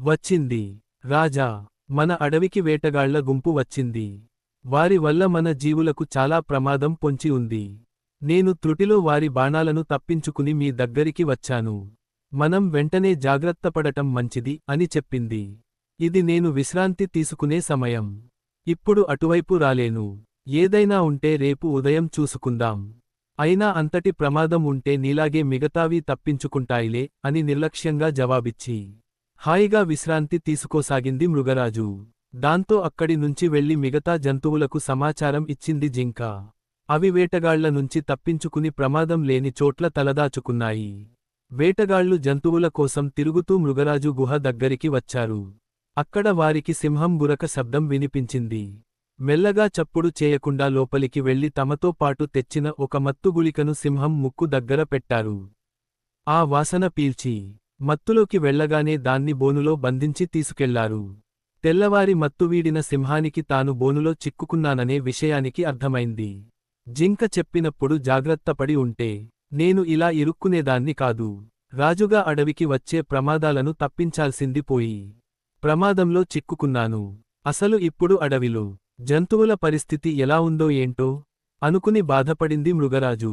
వచ్చింది. రాజా మన అడవికి వేటగాళ్ళ గుంపు వచ్చింది. వారి వల్ల మన జీవులకు చాలా ప్రమాదం పొంచి ఉంది. నేను త్రుటిలో వారి బాణాలను తప్పించుకుని మీ దగ్గరికి వచ్చాను. మనం వెంటనే జాగ్రత్తపడటం మంచిది అని చెప్పింది. ఇది నేను విశ్రాంతి తీసుకునే సమయం. ఇప్పుడు అటువైపు రాలేను. ఏదైనా ఉంటే రేపు ఉదయం చూసుకుందాం. అయినా అంతటి ప్రమాదం ఉంటే నీలాగే మిగతావి తప్పించుకుంటాయిలే అని నిర్లక్ష్యంగా జవాబిచ్చి హాయిగా విశ్రాంతి తీసుకోసాగింది మృగరాజు. దాంతో అక్కడి నుంచి వెళ్ళి మిగతా జంతువులకు సమాచారం ఇచ్చింది జింక. అవి వేటగాళ్ళ నుంచి తప్పించుకుని ప్రమాదం లేని చోట్ల తలదాచుకున్నాయి. వేటగాళ్ళు జంతువుల కోసం తిరుగుతూ మృగరాజు గుహ దగ్గరికి వచ్చారు. అక్కడ వారికి సింహం బురక శబ్దం వినిపించింది. మెల్లగా చప్పుడు చేయకుండా లోపలికి వెళ్ళి తమతో పాటు తెచ్చిన ఒక మత్తుగుళికను సింహం ముక్కు దగ్గర పెట్టారు. ఆ వాసన పీల్చి మత్తులోకి వెళ్ళగానే దాన్ని బోనులో బంధించి తీసుకెళ్ళారు. తెల్లవారి మత్తువీడిన సింహానికి తాను బోనులో చిక్కుకున్నాననే విషయానికి అర్థమైంది. జింక చెప్పినప్పుడు జాగ్రత్తపడి ఉంటే నేను ఇలా ఇరుక్కునేదాన్ని కాదు. రాజుగా అడవికి వచ్చే ప్రమాదాలను తప్పించాల్సింది పోయి ప్రమాదంలో చిక్కుకున్నాను. అసలు ఇప్పుడు అడవిలో జంతువుల పరిస్థితి ఎలా ఉందో ఏంటో అనుకుని బాధపడింది మృగరాజు.